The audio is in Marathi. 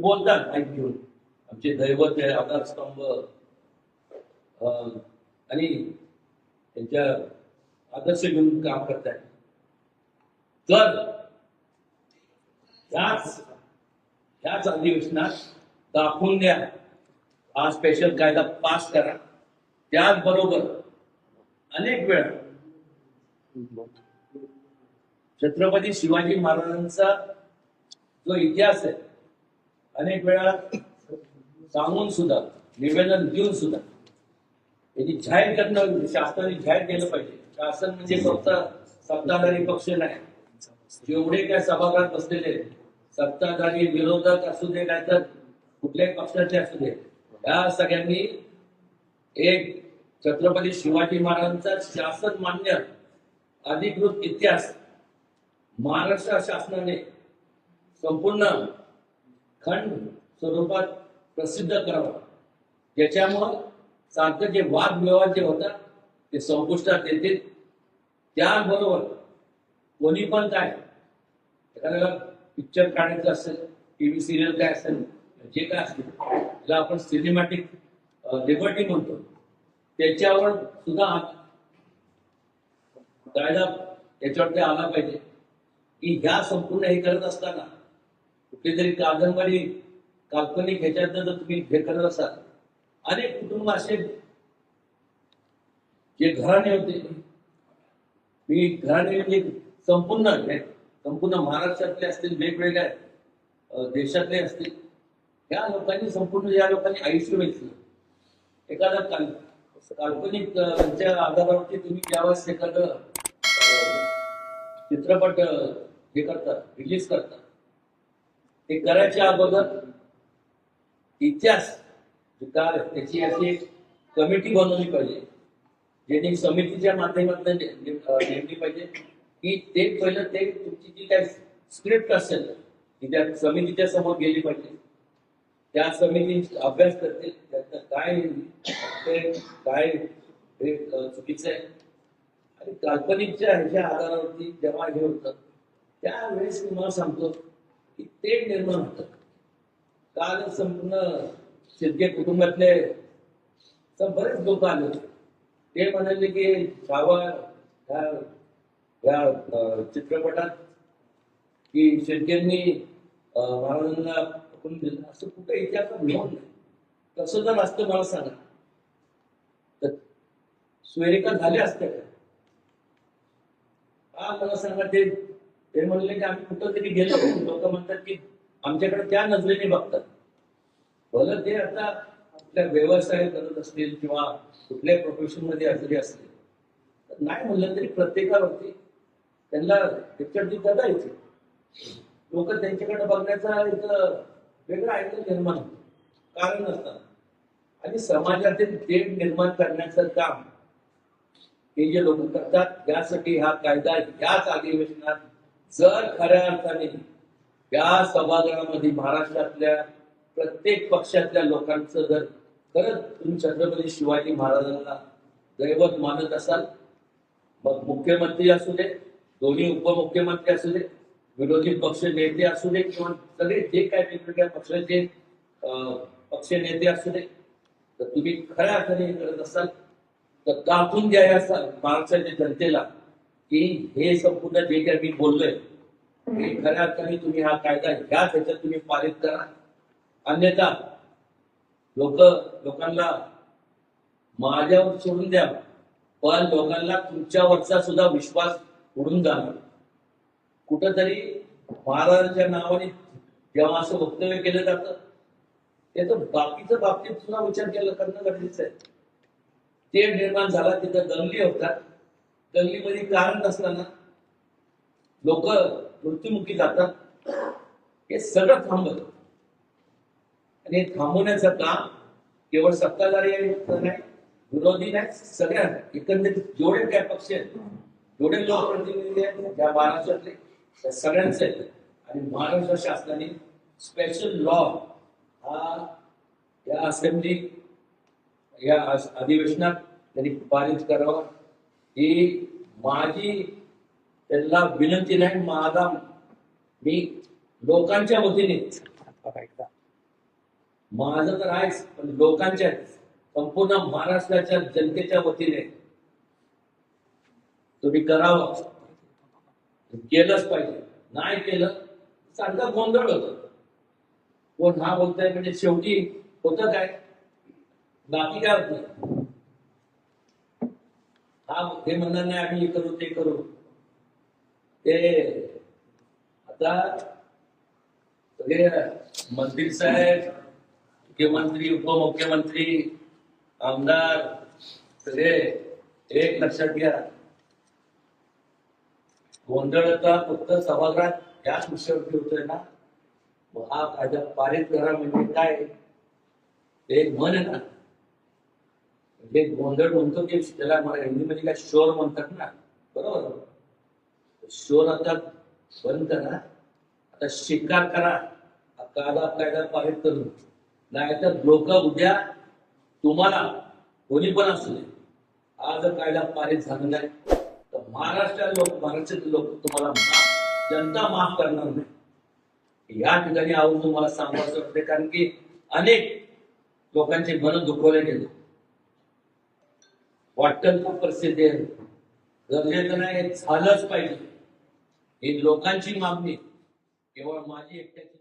बोलतात माईक घेऊन आमचे दैवत आहे आधारस्तंभ अं, आणि त्यांच्या आदर्श घेऊन काम करतात तर ह्याच ह्याच अधिवेशनात दाखवून द्या. हा स्पेशल कायदा पास करा. त्याचबरोबर अनेक वेळा छत्रपती शिवाजी महाराजांचा जो इतिहास आहे अनेक वेळा सांगून सुद्धा निवेदन देऊन सुद्धा. याची जाहीर करणं शासनाने जाहीर केलं पाहिजे. शासन म्हणजे फक्त सत्ताधारी पक्ष नाही. जेवढे काय सभागृहात बसलेले सत्ताधारी विरोधक असू दे नाहीतर कुठल्याही पक्षाचे असू दे या सगळ्यांनी एक छत्रपती शिवाजी महाराजांचा शासन मान्य अधिकृत इतिहास महाराष्ट्र शासनाने संपूर्ण खंड स्वरूपात प्रसिद्ध करावा. ज्याच्यामुळं सारखं जे वादविवाद जे होतात ते संपुष्टात येतील. त्याबरोबर कोणी पण काय एखाद्याला पिक्चर काढायचं असेल टीव्ही सिरियल काय असेल जे काय असेल ज्याला आपण सिनेमॅटिक लिबर्टी म्हणतो त्याच्यावर सुद्धा कायदा त्याच्यावर आला पाहिजे. की ह्या संपूर्ण हे करत असताना कुठली तरी कादंबरी काल्पनिक ह्याच्यात जर तुम्ही हे करत असाल अनेक कुटुंब असे जे घराणे होते. मी घराणे म्हणजे संपूर्ण संपूर्ण महाराष्ट्रातले असतील वेगवेगळ्या देशातले असतील या लोकांनी संपूर्ण या लोकांनी आयुष्य वेचलं. एखादा काल काल्पनिक त्यांच्या आधारावरती तुम्ही ज्यावेळेस एखादं चित्रपट हे करतात रिलीज करता ते करायच्या अगोदर इतिहास जे त्याची अशी कमिटी बनवली पाहिजे ज्यांनी समितीच्या माध्यमातून नेमली पाहिजे की ते पहिलं ते तुमची जी काय स्क्रिप्ट असेल ती त्या समितीच्या समोर गेली पाहिजे. त्या समिती अभ्यास करतील त्यातलं काय ते काय हे चुकीचं आहे. आणि काल्पनिकच्या ह्याच्या आधारावरती जेव्हा हे होतं त्यावेळेस तुम्हाला सांगतो की ते निर्माण होतं. काल संपूर्ण शेतकरी कुटुंबातले तर बरेच लोक आले होते. ते म्हणाले की छावा ह्या ह्या चित्रपटात की शेतकऱ्यांनी महाराजांना पकडून दिलं. असं कुठं इतिहासात नोंद नाही. तसं जर असतं मला सांगा. तर स्वेरिका झाले असते का? मला सांगा ते ते म्हणले की आम्ही कुठं तरी गेलो. लोक म्हणतात की आमच्याकडे त्या नजरेने बघतात. भलं ते आता आपल्या व्यवसाय करत असतील किंवा कुठल्या प्रोफेशनमध्ये हजरी असतील. तर नाही म्हणलं तरी प्रत्येकावरती त्यांना पिक्चर ती कदा येते. लोक त्यांच्याकडे बघण्याचा एक वेगळा अँगल निर्माण. होतो कारण असतात आणि समाजातील तेढ निर्माण करण्याचं काम हे जे लोक करतात यासाठी हा कायदा याच अधिवेशनात जर खऱ्या अर्थाने या सभागृहामध्ये महाराष्ट्रातल्या प्रत्येक पक्षातल्या लोकांचं जर खरंच तुम्ही छत्रपती शिवाजी महाराजांना दैवत मानत असाल मग मुख्यमंत्री असू दे दोन्ही उपमुख्यमंत्री असू दे विरोधी पक्ष नेते असू दे किंवा सगळे जे काय वेगवेगळ्या पक्षाचे पक्ष नेते असू दे तर तुम्ही खऱ्या अर्थाने हे करत असाल तर कापून द्या या महाराष्ट्राच्या जनतेला. की हे संपूर्ण जे काही मी बोललोय हे खऱ्या अर्थाने तुम्ही हा कायदा ह्याच ह्याच्यात तुम्ही पारित करा. अन्यथा लोक लोकांना माझ्यावर सोडून द्या पण लोकांना तुमच्यावरचा सुद्धा विश्वास उडून जाणार. कुठंतरी महाराजांच्या नावाने जेव्हा असं वक्तव्य केलं जातं त्याचं बाकीचं बाबतीत सुद्धा विचार केला करणं गरजेचं आहे. ते निर्माण झाला तिथं दंगली होतात दंगलीमध्ये कारण नसताना लोक मृत्युमुखी जातात. हे सगळं थांबत आणि हे थांबवण्याचं काम केवळ सत्ताधारी नाही विरोधी नाही सगळ्या एकंदरीत जेवढे काय पक्ष आहेत जेवढे लोकप्रतिनिधी आहेत ज्या महाराष्ट्रातले त्या सगळ्यांचे आहेत. आणि महाराष्ट्र शासनाने स्पेशल लॉ हा या असेंब्ली या अधिवेशनात त्यांनी पारित करावा. ही माझी त्यांना विनंती नाही माझा मी लोकांच्या वतीने. माझं तर आहेच पण लोकांच्या संपूर्ण महाराष्ट्राच्या जनतेच्या वतीने. तुम्ही करावं. केलंच पाहिजे. नाही केलं सारखा गोंधळ होत. कोण हा बोलताय म्हणजे शेवटी होतं काय? बाकी काय होत? नाही हा हे म्हणणार नाही आम्ही हे करू ते करू. ते आता सगळे मंत्री साहेब मुख्यमंत्री उपमुख्यमंत्री आमदार सगळे एक लक्षात घ्या. गोंधळता फक्त सभागृहात याच विषयावर ठेवतोय ना? मग हा कायदा पारित करा म्हणजे काय? ते एक म्हण आहे ना? जे गोंधळ म्हणतो की त्याला मला हिंदीमध्ये काय शोर म्हणतात ना. बरोबर? शोर आता बंद करा. आता शिकार करा. कायदा कायदा पारित करून. नाहीतर लोक उद्या तुम्हाला कोणी पण असू दे. आज कायदा पारित झाला नाही तर महाराष्ट्रात लोक महाराष्ट्रातील लोक तुम्हाला जनता माफ करणार नाही. या ठिकाणी आवर्जून तुम्हाला सांगायचं वाटते कारण की अनेक लोकांचे मन दुखवले गेले. वाटतं खूप प्रसिद्ध आहे. गरजेचं नाही हे झालंच पाहिजे. ही लोकांची मागणी केवळ माझी एकट्याची